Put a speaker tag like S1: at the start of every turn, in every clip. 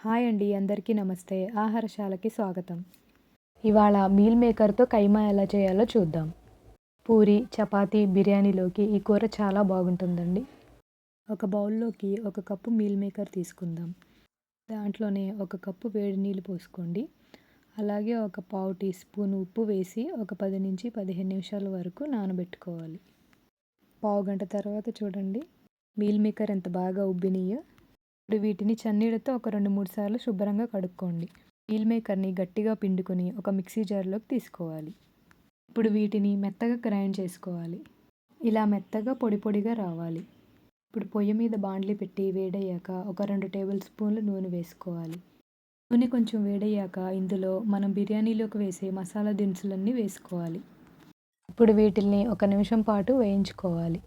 S1: Hi అండి అందరికీ నమస్తే. ఆహారశాలకి స్వాగతం. ఇవాళ మీల్ మేకర్తో కైమా ఎలా చేయాలో చూద్దాం. పూరి చపాతీ బిర్యానీలోకి ఈ కూర చాలా బాగుంటుందండి. ఒక బౌల్లోకి ఒక కప్పు మీల్ మేకర్ తీసుకుందాం. దాంట్లోనే ఒక కప్పు వేడి నీళ్ళు పోసుకోండి. అలాగే ఒక పావు టీ స్పూన్ ఉప్పు వేసి ఒక పది నుంచి పదిహేను నిమిషాల వరకు నానబెట్టుకోవాలి. పావు గంట తర్వాత చూడండి. మీల్ మేకర్ ఎంత బాగా ఉబ్బినాయో ఇప్పుడు వీటిని చన్నీళ్ళతో ఒక రెండు మూడు సార్లు శుభ్రంగా కడుక్కోండి. మీల్ మేకర్ని గట్టిగా పిండుకొని ఒక మిక్సీ జార్లోకి తీసుకోవాలి. ఇప్పుడు వీటిని మెత్తగా గ్రైండ్ చేసుకోవాలి. ఇలా మెత్తగా పొడి పొడిగా రావాలి. ఇప్పుడు పొయ్యి మీద బాండ్లీ పెట్టి వేడయ్యాక ఒక రెండు టేబుల్ స్పూన్లు నూనె వేసుకోవాలి. నూనె కొంచెం వేడయ్యాక ఇందులో మనం బిర్యానీలోకి వేసే మసాలా దినుసులన్నీ వేసుకోవాలి. ఇప్పుడు వీటిల్ని ఒక నిమిషం పాటు వేయించుకోవాలి.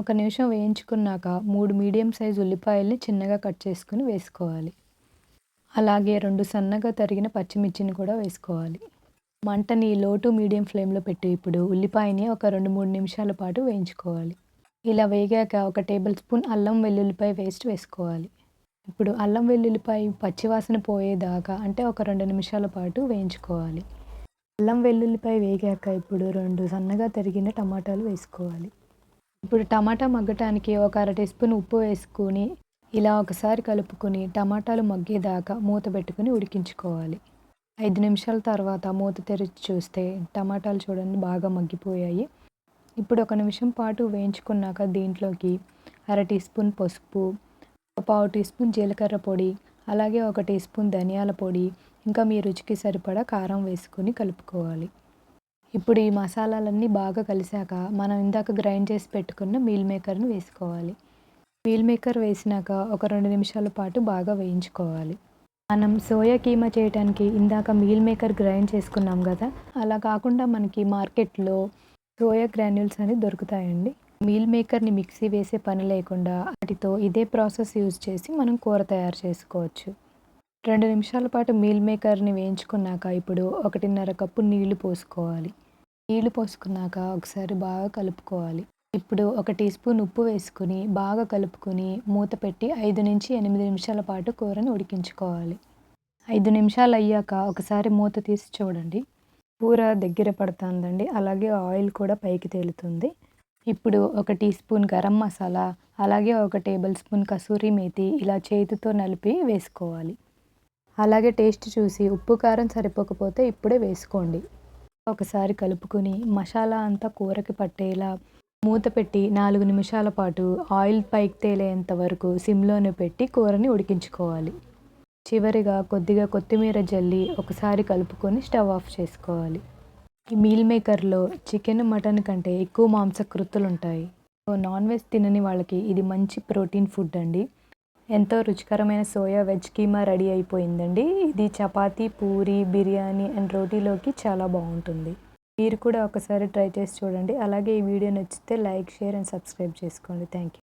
S1: ఒక నిమిషం వేయించుకున్నాక మూడు మీడియం సైజు ఉల్లిపాయల్ని చిన్నగా కట్ చేసుకుని వేసుకోవాలి. అలాగే రెండు సన్నగా తరిగిన పచ్చిమిర్చిని కూడా వేసుకోవాలి. మంటని లో టు మీడియం ఫ్లేమ్లో పెట్టి ఇప్పుడు. ఉల్లిపాయని ఒక రెండు మూడు నిమిషాల పాటు వేయించుకోవాలి. ఇలా వేగాక ఒక టేబుల్ స్పూన్ అల్లం వెల్లుల్లిపాయ పేస్ట్ వేసుకోవాలి. ఇప్పుడు అల్లం వెల్లుల్లిపాయ పచ్చివాసన పోయేదాకా అంటే ఒక రెండు నిమిషాల పాటు వేయించుకోవాలి. అల్లం వెల్లుల్లిపాయ వేగాక ఇప్పుడు రెండు సన్నగా తరిగిన టమాటాలు వేసుకోవాలి. ఇప్పుడు టమాటా మగ్గటానికి ఒక అర టీ స్పూన్ ఉప్పు వేసుకొని ఇలా ఒకసారి కలుపుకొని టమాటాలు మగ్గేదాకా మూత పెట్టుకుని ఉడికించుకోవాలి. ఐదు నిమిషాల తర్వాత మూత తెరిచి చూస్తే టమాటాలు చూడండి బాగా మగ్గిపోయాయి. ఇప్పుడు ఒక నిమిషం పాటు వేయించుకున్నాక దీంట్లోకి అర టీ స్పూన్ పసుపు ఒక పావు టీ స్పూన్ జీలకర్ర పొడి అలాగే ఒక టీ స్పూన్ ధనియాల పొడి ఇంకా మీ రుచికి సరిపడా కారం వేసుకొని కలుపుకోవాలి. ఇప్పుడు ఈ మసాలాలన్నీ బాగా కలిసాక మనం ఇందాక గ్రైండ్ చేసి పెట్టుకున్న మీల్ మేకర్ని వేసుకోవాలి. మీల్ మేకర్ వేసినాక ఒక రెండు నిమిషాల పాటు బాగా వేయించుకోవాలి. మనం సోయా కీమా చేయడానికి ఇందాక మీల్ మేకర్ గ్రైండ్ చేసుకున్నాం కదా అలా కాకుండా మనకి మార్కెట్లో సోయా గ్రాన్యూల్స్ అని దొరుకుతాయండి. మీల్ మేకర్ని మిక్సీ వేసే పని లేకుండా వాటితో ఇదే ప్రాసెస్ యూజ్ చేసి మనం కూర తయారు చేసుకోవచ్చు. రెండు నిమిషాల పాటు మీల్ మేకర్ని వేయించుకున్నాక ఇప్పుడు ఒకటిన్నర కప్పు నీళ్ళు పోసుకోవాలి. నీళ్ళు పోసుకున్నాక ఒకసారి బాగా కలుపుకోవాలి. ఇప్పుడు ఒక టీ స్పూన్ ఉప్పు వేసుకుని బాగా కలుపుకొని మూత పెట్టి ఐదు నుంచి ఎనిమిది నిమిషాల పాటు కూరని ఉడికించుకోవాలి. ఐదు నిమిషాలు అయ్యాక ఒకసారి మూత తీసి చూడండి. కూర దగ్గర పడుతుందండి. అలాగే ఆయిల్ కూడా పైకి తేలుతుంది. ఇప్పుడు ఒక టీ స్పూన్ గరం మసాలా అలాగే ఒక టేబుల్ స్పూన్ కసూరి మేతి ఇలా చేతితో నలిపి వేసుకోవాలి. అలాగే టేస్ట్ చూసి ఉప్పు కారం సరిపోకపోతే ఇప్పుడే వేసుకోండి. ఒకసారి కలుపుకొని మసాలా అంతా కూరకి పట్టేలా మూత పెట్టి నాలుగు నిమిషాల పాటు ఆయిల్ పైకి తేలేంత వరకు సిమ్లోనే పెట్టి కూరని ఉడికించుకోవాలి. చివరిగా కొద్దిగా కొత్తిమీర జల్లి ఒకసారి కలుపుకొని స్టవ్ ఆఫ్ చేసుకోవాలి. ఈ మీల్ మేకర్లో చికెన్ మటన్ కంటే ఎక్కువ మాంసకృతులు ఉంటాయి నాన్ వెజ్ తినని వాళ్ళకి ఇది మంచి ప్రోటీన్ ఫుడ్ అండి. ఎంతో రుచికరమైన సోయా వెజ్ కీమా రెడీ అయిపోయిందండి. ఇది చపాతీ పూరి బిర్యానీ అండ్ రోటీలోకి చాలా బాగుంటుంది. మీరు కూడా ఒకసారి ట్రై చేసి చూడండి. అలాగే ఈ వీడియో నచ్చితే లైక్ షేర్ అండ్ సబ్స్క్రైబ్ చేసుకోండి. Thank you